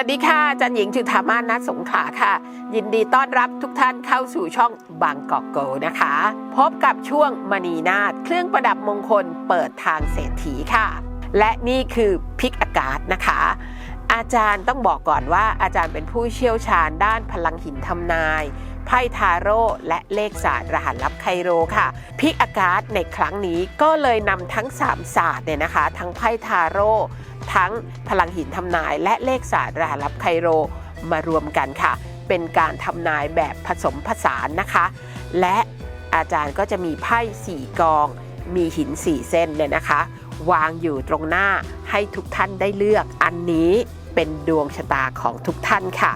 วัสดีค่ะจันหญิงจุธามาสนัทสงขลาค่ะ ยินดีต้อนรับทุกท่านเข้าสู่ช่องบางกอกโกนะคะ พบกับช่วงมณีนาฏเครื่องประดับมงคลเปิดทางเศรษฐีค่ะ และนี่คือพิกอากาศนะคะ อาจารย์ต้องบอกก่อนว่าอาจารย์เป็นผู้เชี่ยวชาญด้านพลังหินทำนายไพ่ทาโร่และเลขศาสตร์รหัสลับไคโรค่ะ พิกอากาศในครั้งนี้ก็เลยนำทั้ง 3 ศาสตร์เนี่ยนะคะ ทั้งไพ่ทาโร่ ทั้งพลังหินทำนายและเลขศาสตร์รหัสลับไคโรมารวมกันค่ะ เป็นการทำนายแบบผสมผสานนะคะ และอาจารย์ก็จะมีไพ่สี่กอง มีหินสี่เส้นเนี่ยนะคะ วางอยู่ตรงหน้าให้ทุกท่านได้เลือก อันนี้เป็นดวงชะตาของทุกท่านค่ะ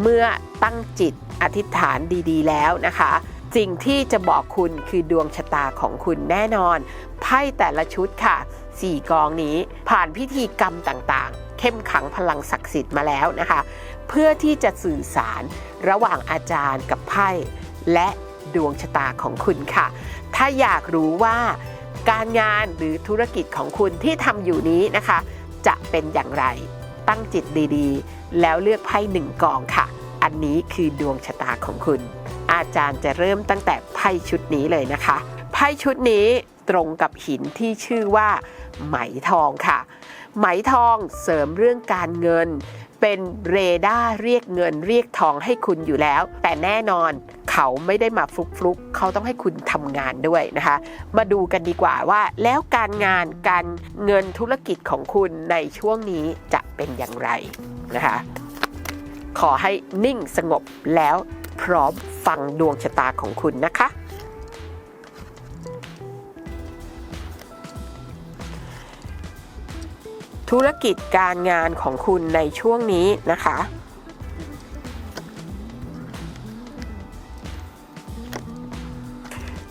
เมื่อตั้งจิตอธิษฐานดีๆ แล้วนะคะสิ่งที่จะบอกคุณคือดวงชะตาของคุณแน่นอน ไพ่แต่ละชุดค่ะ สี่กองนี้ ผ่านพิธีกรรมต่างๆ เข้มขังพลังศักดิ์สิทธิ์มาแล้วนะคะ เพื่อที่จะสื่อสารระหว่างอาจารย์กับไพ่และดวงชะตาของคุณค่ะ ถ้าอยากรู้ว่าการงานหรือธุรกิจของคุณที่ทำอยู่นี้นะคะ จะเป็นอย่างไร ตั้งจิตดีๆ แล้วเลือกไพ่หนึ่งกองค่ะ อันนี้คือดวงชะตาของคุณ อาจารย์จะเริ่มตั้งแต่ไพ่ชุดนี้เลยนะคะ พ่ชุดนี้ตรงกับหินที่ชื่อว่า ไหมทองค่ะ ไหมทองเสริมเรื่องการเงิน เป็นเรดาร์เรียกเงินเรียกทองให้คุณอยู่แล้ว แต่แน่นอนเขาไม่ได้มาฟลุกฟลุกๆ เขาต้องให้คุณทำงานด้วยนะคะ มาดูกันดีกว่าว่า แล้วการงานการเงินธุรกิจของคุณในช่วงนี้จะเป็นอย่างไรนะคะ ขอให้นิ่งสงบแล้วพร้อมฟังดวงชะตาของคุณนะคะ ธุรกิจการงานของคุณในช่วงนี้นะคะ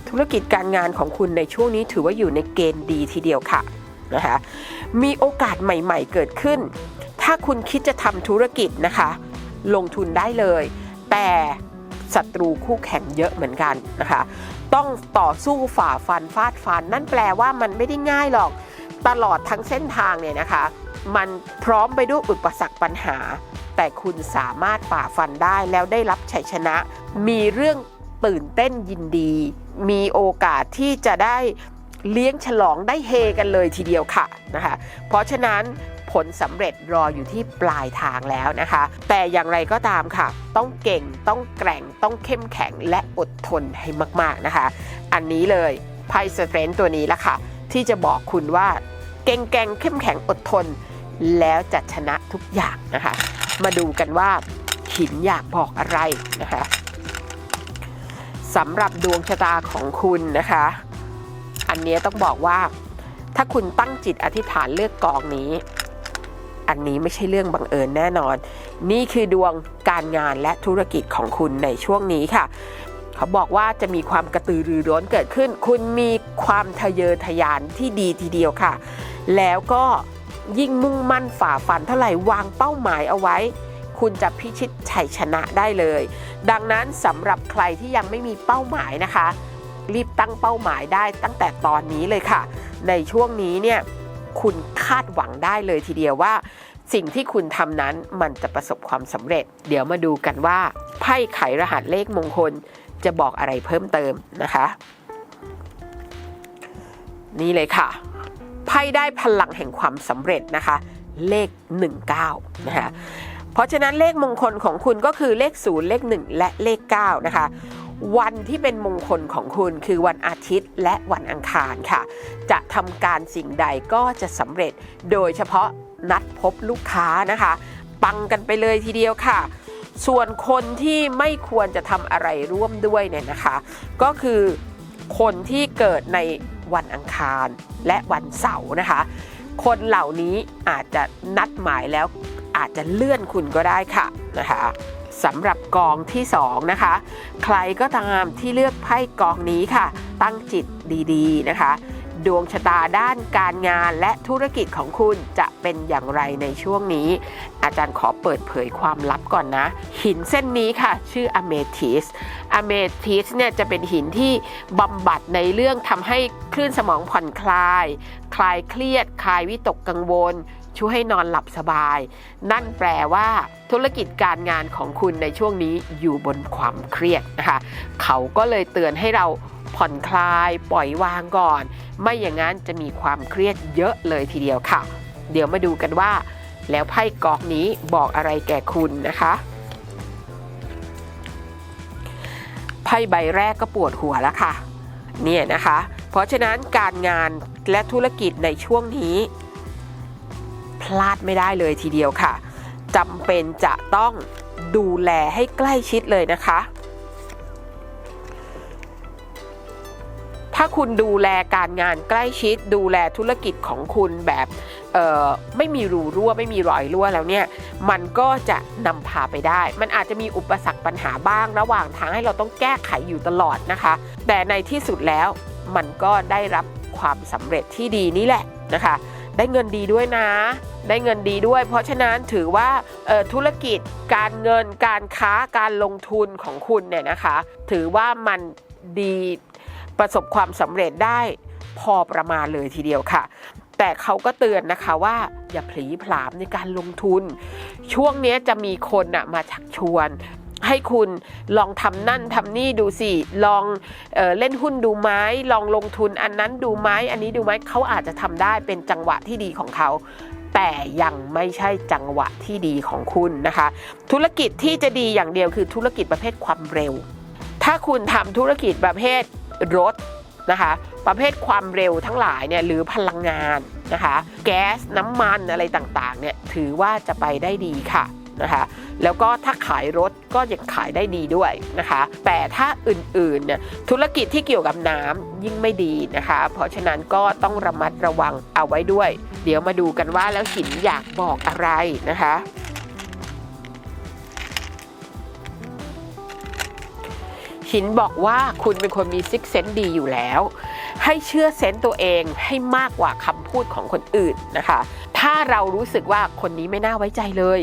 ธุรกิจการงานของคุณในช่วงนี้ถือว่าอยู่ในเกณฑ์ดีทีเดียวค่ะนะคะมีโอกาสใหม่ๆเกิดขึ้น ถ้าคุณคิดจะทำธุรกิจนะคะ ลงทุนได้เลย แต่ศัตรูคู่แข่งเยอะเหมือนกันนะคะ ต้องต่อสู้ฝ่าฟันฟาดฟัน นั่นแปลว่ามันไม่ได้ง่ายหรอก ตลอดทั้งเส้นทางเนี่ยนะคะ มันพร้อมไปด้วยอุปสรรคปัญหา แต่คุณสามารถฝ่าฟันได้แล้วได้รับชัยชนะ มีเรื่องตื่นเต้นยินดี มีโอกาสที่จะได้เลี้ยงฉลองได้เฮกันเลยทีเดียวค่ะนะคะ เพราะฉะนั้นผลสำเร็จรออยู่ที่ปลายทางแล้วนะคะ แต่อย่างไรก็ตามค่ะ ต้องเก่งต้องแกร่งต้องเข้มแข็งและอดทนให้มาก ๆนะคะ อันนี้เลยไพ่สเตรนตัวนี้ละค่ะ ที่จะบอกคุณว่า เก่งแกงเข้มแข็งอดทน แล้วจะชนะทุกอย่างนะคะ มาดูกันว่าหินอยากบอกอะไรนะคะสำหรับดวงชะตาของคุณนะคะ อันนี้ต้องบอกว่า ถ้าคุณตั้งจิตอธิษฐานเลือกกองนี้ อันนี้ไม่ใช่เรื่องบังเอิญแน่นอน นี่คือดวงการงานและธุรกิจของคุณในช่วงนี้ค่ะ เขาบอกว่าจะมีความกระตือรือร้นเกิดขึ้น คุณมีความทะเยอทะยานที่ดีทีเดียวค่ะ แล้วก็ยิ่งมุ่งมั่นฝ่าฟันเท่าไหร่วางเป้าหมายเอาไว้ คุณจะพิชิตชัยชนะได้เลย ดังนั้นสำหรับใครที่ยังไม่มีเป้าหมายนะคะ รีบตั้งเป้าหมายได้ตั้งแต่ตอนนี้เลยค่ะ ในช่วงนี้เนี่ยคุณคาดหวังได้เลยทีเดียวว่า สิ่งที่คุณทำนั้นมันจะประสบความสำเร็จ เดี๋ยวมาดูกันว่าไพ่ไขรหัสเลขมงคลจะบอกอะไรเพิ่มเติมนะคะ นี่เลยค่ะ ไพ่ได้พลังแห่งความสำเร็จนะคะ เลข 19 นะคะ เพราะฉะนั้นเลขมงคลของคุณก็คือเลข 0 เลข 1 และเลข 9 นะคะวันที่เป็นมงคลของคุณคือวันอาทิตย์และวันอังคารค่ะ จะทำการสิ่งใดก็จะสำเร็จ โดยเฉพาะนัดพบลูกค้านะคะ ปังกันไปเลยทีเดียวค่ะ ส่วนคนที่ไม่ควรจะทำอะไรร่วมด้วยเนี่ยนะคะ ก็คือคนที่เกิดใน วันอังคารและวันเสาร์นะคะ คนเหล่านี้อาจจะนัดหมายแล้วอาจจะเลื่อนคุณก็ได้ค่ะนะคะสำหรับกองที่2นะคะ ใครก็ตามที่เลือกไพ่กองนี้ค่ะ ตั้งจิตดีๆนะคะ ดวงชะตาด้านการงานและธุรกิจของคุณจะเป็นอย่างไรในช่วงนี้ อาจารย์ขอเปิดเผยความลับก่อนนะ หินเส้นนี้ค่ะ ชื่ออเมทิสอเมทิสเนี่ยจะเป็นหินที่บำบัดในเรื่องทำให้คลื่นสมองผ่อนคลาย คลายเครียด คลายวิตกกังวลช่วยให้นอนหลับสบาย นั่นแปลว่า ธุรกิจการงานของคุณในช่วงนี้อยู่บนความเครียดนะคะ เขาก็เลยเตือนให้เรา ผ่อนคลายปล่อยวางก่อน ไม่อย่างนั้นจะมีความเครียดเยอะเลยทีเดียวค่ะ เดี๋ยวมาดูกันว่า แล้วไพ่กอกนี้บอกอะไรแก่คุณนะคะไพ่ใบแรกก็ปวดหัวแล้วค่ะเนี่ยนะคะ เพราะฉะนั้นการงานและธุรกิจในช่วงนี้ พลาดไม่ได้เลยทีเดียวค่ะจำเป็นจะต้องดูแลให้ใกล้ชิดเลยนะคะ ถ้าคุณดูแลการงานใกล้ชิด ดูแลธุรกิจของคุณแบบไม่มีรูรั่ว ไม่มีรอยรั่วแล้วเนี่ย มันก็จะนำพาไปได้ มันอาจจะมีอุปสรรคปัญหาบ้าง ระหว่างทางให้เราต้องแก้ไขอยู่ตลอดนะคะ แต่ในที่สุดแล้วมันก็ได้รับความสำเร็จที่ดีนี่แหละนะคะ ได้เงินดีด้วยนะ ได้เงินดีด้วย เพราะฉะนั้นถือว่าธุรกิจการเงินการค้าการลงทุนของคุณเนี่ยนะคะ ถือว่ามันดี ประสบความสำเร็จได้พอประมาณเลยทีเดียวค่ะ แต่เขาก็เตือนนะคะว่าอย่าผลีผลามในการลงทุน ช่วงนี้จะมีคนนะมาชักชวนให้คุณลองทำนั่นทำนี่ดูสิ ลองเออเล่นหุ้นดูไหมลองลงทุนอันนั้นดูไหมอันนี้ดูไหมเขาอาจจะทำได้เป็นจังหวะที่ดีของเขา แต่ยังไม่ใช่จังหวะที่ดีของคุณนะคะ ธุรกิจที่จะดีอย่างเดียวคือธุรกิจประเภทความเร็ว ถ้าคุณทำธุรกิจประเภท รถนะคะประเภทความเร็วทั้งหลายเนี่ยหรือพลังงานนะคะแก๊สน้ำมันอะไรต่างๆเนี่ยถือว่าจะไปได้ดีค่ะนะคะแล้วก็ถ้าขายรถก็ยังขายได้ดีด้วยนะคะ แต่ถ้าอื่นๆเนี่ยธุรกิจที่เกี่ยวกับน้ำยิ่งไม่ดีนะคะ เพราะฉะนั้นก็ต้องระมัดระวังเอาไว้ด้วย เดี๋ยวมาดูกันว่าแล้วหินอยากบอกอะไรนะคะ หินบอกว่าคุณเป็นคนมีซิกเซนดีอยู่แล้ว ให้เชื่อเซนต์ตัวเองให้มากกว่าคำพูดของคนอื่นนะคะ ถ้าเรารู้สึกว่าคนนี้ไม่น่าไว้ใจเลย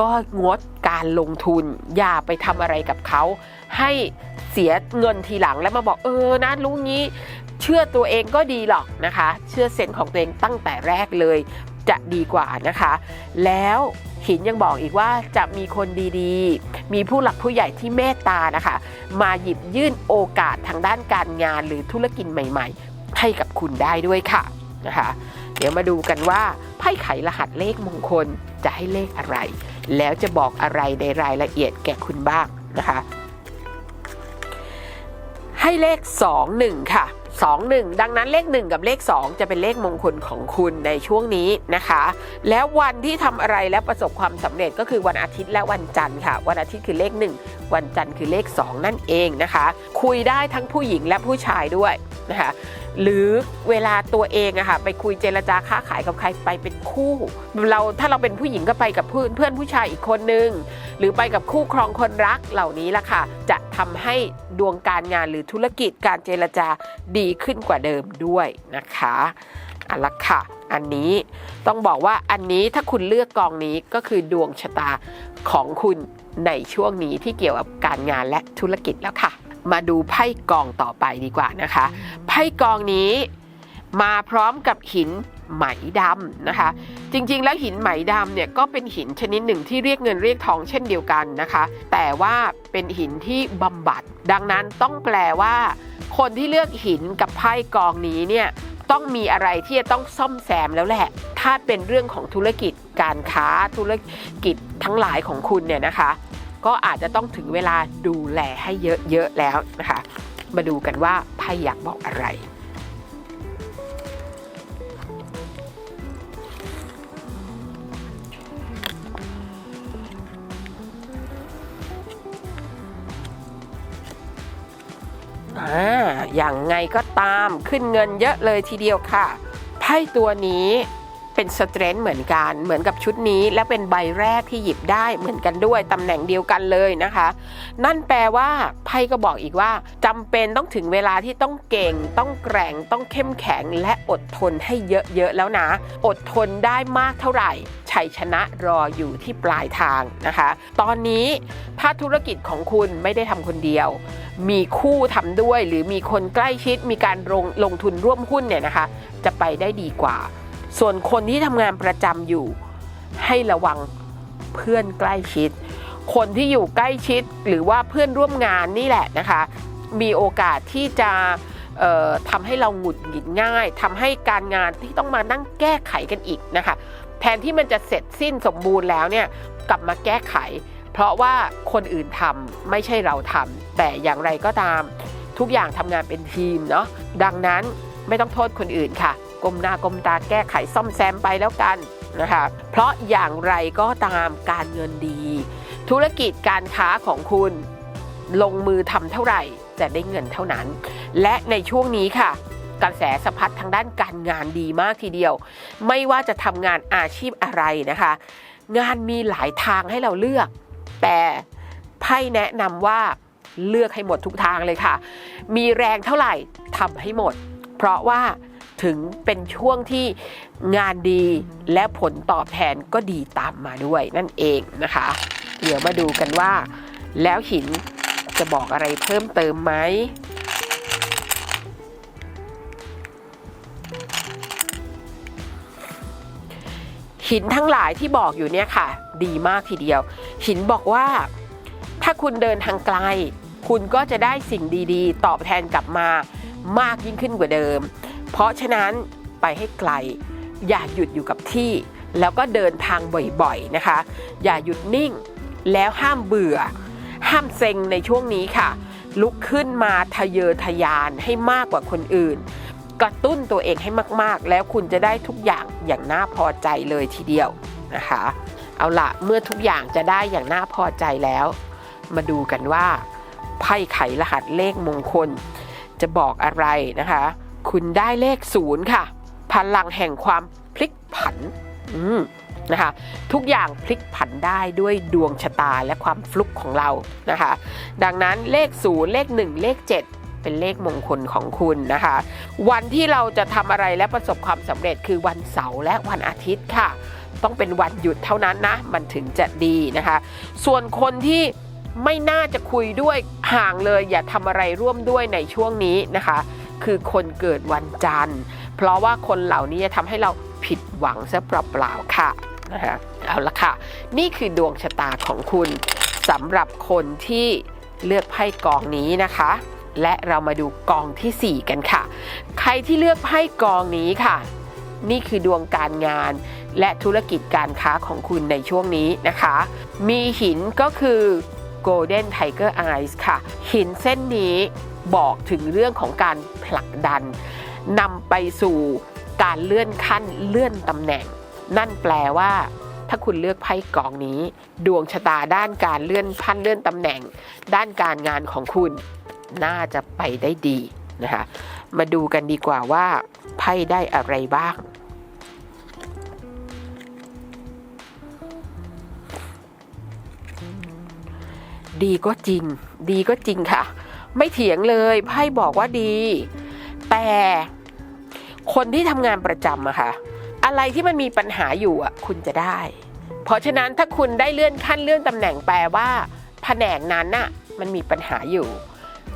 ก็งดการลงทุน อย่าไปทำอะไรกับเขา ให้เสียเงินทีหลังแล้วมาบอกเออนะรู้งี้ เชื่อตัวเองก็ดีหรอกนะคะ เชื่อเซนส์ของตัวเองตั้งแต่แรกเลยจะดีกว่านะคะ แล้วหินยังบอกอีกว่าจะมีคนดีๆ มีผู้หลักผู้ใหญ่ที่เมตตานะคะ มาหยิบยื่นโอกาสทางด้านการงานหรือธุรกิจใหม่ ๆ ให้กับคุณได้ด้วยค่ะนะคะเดี๋ยวมาดูกันว่าไพ่ไขรหัสเลขมงคลจะให้เลขอะไร แล้วจะบอกอะไรในรายละเอียดแก่คุณบ้างนะคะ ให้เลข 21 ค่ะ 21 ดังนั้นเลข 1 กับเลข 2 จะเป็นเลขมงคลของคุณในช่วงนี้นะคะ แล้ววันที่ทำอะไรและประสบความสำเร็จก็คือวันอาทิตย์และวันจันทร์ค่ะ วันอาทิตย์คือเลข 1 วันจันทร์คือเลข 2 นั่นเองนะคะ คุยได้ทั้งผู้หญิงและผู้ชายด้วยนะคะหรือเวลาตัวเองอะค่ะไปคุยเจรจาค้าขายกับใครไปเป็นคู่ เราถ้าเราเป็นผู้หญิงก็ไปกับเพื่อนเพื่อนผู้ชายอีกคนนึง หรือไปกับคู่ครองคนรักเหล่านี้ล่ะค่ะ จะทำให้ดวงการงานหรือธุรกิจการเจรจาดีขึ้นกว่าเดิมด้วยนะคะอันละค่ะอันนี้ต้องบอกว่าอันนี้ถ้าคุณเลือกกองนี้ก็คือดวงชะตาของคุณในช่วงนี้ที่เกี่ยวกับการงานและธุรกิจแล้วค่ะ มาดูไพ่กองต่อไปดีกว่านะคะ ไพ่กองนี้มาพร้อมกับหินไหมดำนะคะ จริงๆ แล้วหินไหมดำเนี่ยก็เป็นหินชนิดหนึ่งที่เรียกเงินเรียกทองเช่นเดียวกันนะคะ แต่ว่าเป็นหินที่บำบัด ดังนั้นต้องแปลว่า คนที่เลือกหินกับไพ่กองนี้เนี่ยต้องมีอะไรที่จะต้องซ่อมแซมแล้วแหละ ถ้าเป็นเรื่องของธุรกิจการค้าธุรกิจทั้งหลายของคุณเนี่ยนะคะ ก็อาจจะต้องถึงเวลาดูแลให้เยอะๆแล้วนะคะ มาดูกันว่าไพ่อยากบอกอะไรอ่าอย่างไงก็ตามขึ้นเงินเยอะเลยทีเดียวค่ะ ไพ่ตัวนี้ เป็นสเตรนท์เหมือนกันเหมือนกับชุดนี้ และเป็นใบแรกที่หยิบได้เหมือนกันด้วยตำแหน่งเดียวกันเลยนะคะ นั่นแปลว่าไพ่ก็บอกอีกว่าจำเป็นต้องถึงเวลาที่ต้องเก่ง ต้องแกร่งต้องเข้มแข็งและอดทนให้เยอะๆแล้วนะ อดทนได้มากเท่าไหร่ชัยชนะรออยู่ที่ปลายทางนะคะ ตอนนี้ถ้าธุรกิจของคุณไม่ได้ทำคนเดียว มีคู่ทำด้วยหรือมีคนใกล้ชิดมีการลงลงทุนร่วมหุ้นเนี่ยนะคะ จะไปได้ดีกว่า ส่วนคนที่ทำงานประจำอยู่ ให้ระวังเพื่อนใกล้ชิด คนที่อยู่ใกล้ชิดหรือว่าเพื่อนร่วมงานนี่แหละนะคะ มีโอกาสที่จะทำให้เราหงุดหงิดง่ายทำให้การงานที่ต้องมานั่งแก้ไขกันอีกนะคะ แทนที่มันจะเสร็จสิ้นสมบูรณ์แล้วเนี่ยกลับมาแก้ไข เพราะว่าคนอื่นทำไม่ใช่เราทำแต่อย่างไรก็ตาม ทุกอย่างทำงานเป็นทีมเนาะดังนั้นไม่ต้องโทษคนอื่นค่ะ ก้มหน้าก้มตาแก้ไขซ่อมแซมไปแล้วกันนะคะเพราะอย่างไรก็ตามการเงินดี ธุรกิจการค้าของคุณลงมือทำเท่าไหร่จะได้เงินเท่านั้น และในช่วงนี้ค่ะกระแสสะพัดทางด้านการงานดีมากทีเดียว ไม่ว่าจะทำงานอาชีพอะไรนะคะ งานมีหลายทางให้เราเลือก แต่ไพ่แนะนำว่าเลือกให้หมดทุกทางเลยค่ะ มีแรงเท่าไหร่ทำให้หมด เพราะว่า ถึงเป็นช่วงที่งานดีและผลตอบแทนก็ดีตามมาด้วยนั่นเองนะคะ เดี๋ยวมาดูกันว่า แล้วหินจะบอกอะไรเพิ่มเติมไหมหินทั้งหลายที่บอกอยู่เนี่ยค่ะ ดีมากทีเดียว หินบอกว่า ถ้าคุณเดินทางไกล คุณก็จะได้สิ่งดีๆ ตอบแทนกลับมามากยิ่งขึ้นกว่าเดิม เพราะฉะนั้นไปให้ไกล อย่าหยุดอยู่กับที่ แล้วก็เดินทางบ่อยๆนะคะ อย่าหยุดนิ่งแล้วห้ามเบื่อ ห้ามเซ็งในช่วงนี้ค่ะ ลุกขึ้นมาทะเยอทะยานให้มากกว่าคนอื่น กระตุ้นตัวเองให้มากๆ แล้วคุณจะได้ทุกอย่างอย่างน่าพอใจเลยทีเดียวนะคะ เอาละเมื่อทุกอย่างจะได้อย่างน่าพอใจแล้ว มาดูกันว่าไพ่ไขรหัสเลขมงคล จะบอกอะไรนะคะ คุณได้เลขศูนย์ค่ะ พลังแห่งความพลิกผันนะคะทุกอย่างพลิกผันได้ด้วยดวงชะตาและความฟลุกของเรานะคะ ดังนั้นเลขศูนย์เลขหนึ่งเลขเจ็ดเป็นเลขมงคลของคุณนะคะ วันที่เราจะทำอะไรและประสบความสำเร็จคือวันเสาร์และวันอาทิตย์ค่ะ ต้องเป็นวันหยุดเท่านั้นนะ มันถึงจะดีนะคะ ส่วนคนที่ไม่น่าจะคุยด้วยห่างเลย อย่าทำอะไรร่วมด้วยในช่วงนี้นะคะ คือคนเกิดวันจันทร์ เพราะว่าคนเหล่านี้จะทำให้เราผิดหวังซะเปล่าๆค่ะนะคะเอาละค่ะ นี่คือดวงชะตาของคุณสำหรับคนที่เลือกไพ่กองนี้นะคะ และเรามาดูกองทีสี่4 กันค่ะ ใครที่เลือกไพ่กองนี้ค่ะ นี่คือดวงการงานและธุรกิจการค้าของคุณในช่วงนี้นะคะ มีหินก็คือ Golden Tiger Eyes ค่ะ หินเส้นนี้ บอกถึงเรื่องของการผลักดันนำไปสู่การเลื่อนขั้นเลื่อนตำแหน่ง นั่นแปลว่าถ้าคุณเลือกไพ่กองนี้ ดวงชะตาด้านการเลื่อนพันเลื่อนตำแหน่ง ด้านการงานของคุณน่าจะไปได้ดีนะคะมาดูกันดีกว่าว่าไพ่ได้อะไรบ้าง ดีก็จริง ดีก็จริงค่ะ ไม่เถียงเลยไพ่บอกว่าดี แต่คนที่ทำงานประจำอะค่ะ อะไรที่มันมีปัญหาอยู่อะคุณจะได้ เพราะฉะนั้นถ้าคุณได้เลื่อนขั้นเลื่อนตำแหน่งแปลว่าแผนกนั้นน่ะมันมีปัญหาอยู่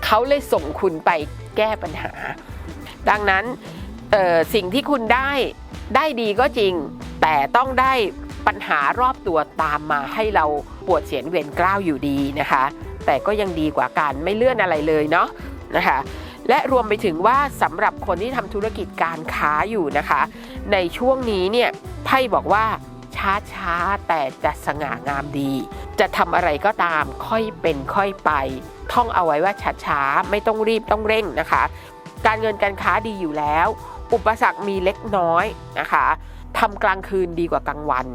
เขาเลยส่งคุณไปแก้ปัญหา ดังนั้นสิ่งที่คุณได้ได้ดีก็จริง แต่ต้องได้ปัญหารอบตัวตามมาให้เราปวดเสียนเวียนกล้าวอยู่ดีนะคะ แต่ก็ยังดีกว่าการไม่เลื่อนอะไรเลยเนาะนะคะและรวมไปถึงว่าสำหรับคนที่ทำธุรกิจการค้าอยู่นะคะ ในช่วงนี้เนี่ยไพ่บอกว่าช้าช้าๆแต่จะสง่างามดี จะทำอะไรก็ตามค่อยเป็นค่อยไป ท่องเอาไว้ว่าช้าช้าๆ ไม่ต้องรีบต้องเร่งนะคะ การเงินการค้าดีอยู่แล้ว อุปสรรคมีเล็กน้อยนะคะทำกลางคืนดีกว่ากลางวัน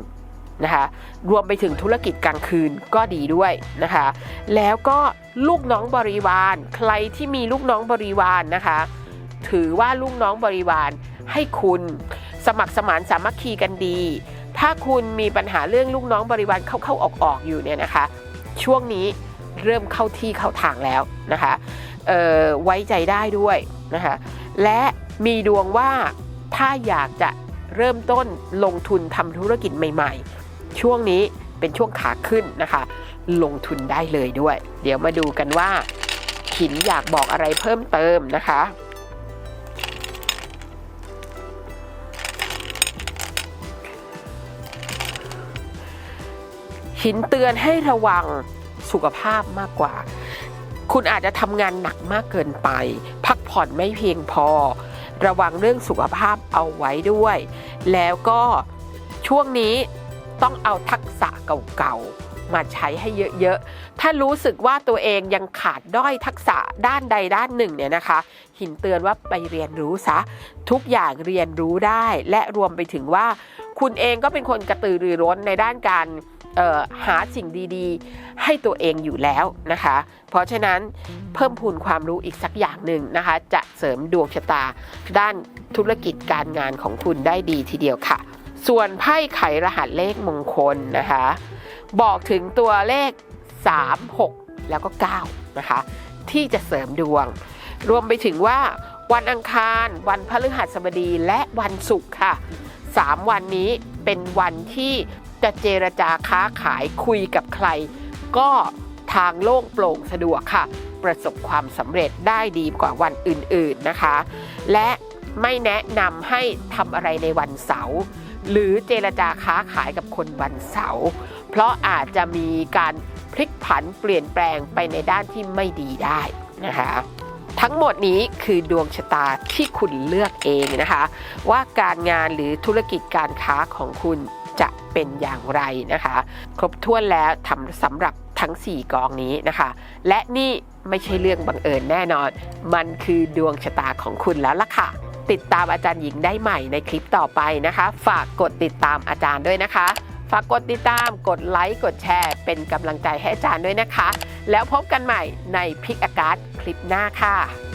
นะคะรวมไปถึงธุรกิจกลางคืนก็ดีด้วยนะคะ แล้วก็ลูกน้องบริวาร ใครที่มีลูกน้องบริวารนะคะ ถือว่าลูกน้องบริวารให้คุณสมัครสมานสามัคคีกันดี ถ้าคุณมีปัญหาเรื่องลูกน้องบริวารเข้าๆออกๆอยู่เนี่ยนะคะ ช่วงนี้เริ่มเข้าที่เข้าทางแล้วนะคะไว้ใจได้ด้วยนะคะ และมีดวงว่าถ้าอยากจะเริ่มต้นลงทุนทำธุรกิจใหม่ ๆ ช่วงนี้เป็นช่วงขาขึ้นนะคะ ลงทุนได้เลยด้วย เดี๋ยวมาดูกันว่าขินอยากบอกอะไรเพิ่มเติมนะคะหินเตือนให้ระวังสุขภาพมากกว่า คุณอาจจะทำงานหนักมากเกินไป พักผ่อนไม่เพียงพอ ระวังเรื่องสุขภาพเอาไว้ด้วย แล้วก็ช่วงนี้ ต้องเอาทักษะเก่าๆ มาใช้ให้เยอะๆ ถ้ารู้สึกว่าตัวเองยังขาดด้อยทักษะด้านใดด้านหนึ่งเนี่ยนะคะ หินเตือนว่าไปเรียนรู้ซะ ทุกอย่างเรียนรู้ได้ และรวมไปถึงว่า คุณเองก็เป็นคนกระตือรือร้นในด้านการหาสิ่งดีๆ ให้ตัวเองอยู่แล้วนะคะ เพราะฉะนั้นเพิ่มพูนความรู้อีกสักอย่างหนึ่งนะคะ จะเสริมดวงชะตาด้านธุรกิจการงานของคุณได้ดีทีเดียวค่ะ ส่วนไพ่ไขรหัสเลขมงคลนะคะ บอกถึงตัวเลข 3 6 แล้วก็ 9 นะคะ ที่จะเสริมดวง รวมไปถึงว่าวันอังคาร วันพฤหัสบดีและวันศุกร์ค่ะ 3 วันนี้เป็นวันที่จะเจรจาค้าขายคุยกับใคร ก็ทางโล่งโปร่งสะดวกค่ะ ประสบความสำเร็จได้ดีกว่าวันอื่นๆนะคะ และไม่แนะนำให้ทำอะไรในวันเสาร์ หรือเจรจาค้าขายกับคนวันเสาร์เพราะอาจจะมีการพลิกผันเปลี่ยนแปลงไปในด้านที่ไม่ดีได้นะคะทั้งหมดนี้คือดวงชะตาที่คุณเลือกเองนะคะ ว่าการงานหรือธุรกิจการค้าของคุณจะเป็นอย่างไรนะคะ ครบถ้วนแล้วทำสำหรับทั้ง 4 กองนี้นะคะ และนี่ไม่ใช่เรื่องบังเอิญแน่นอน มันคือดวงชะตาของคุณแล้วล่ะค่ะ ติดตามอาจารย์หญิงได้ใหม่ในคลิปต่อไปนะคะ ฝากกดติดตามอาจารย์ด้วยนะคะ ฝากกดติดตาม กดไลค์ กดแชร์ เป็นกำลังใจให้อาจารย์ด้วยนะคะ แล้วพบกันใหม่ในพิกอากาศคลิปหน้าค่ะ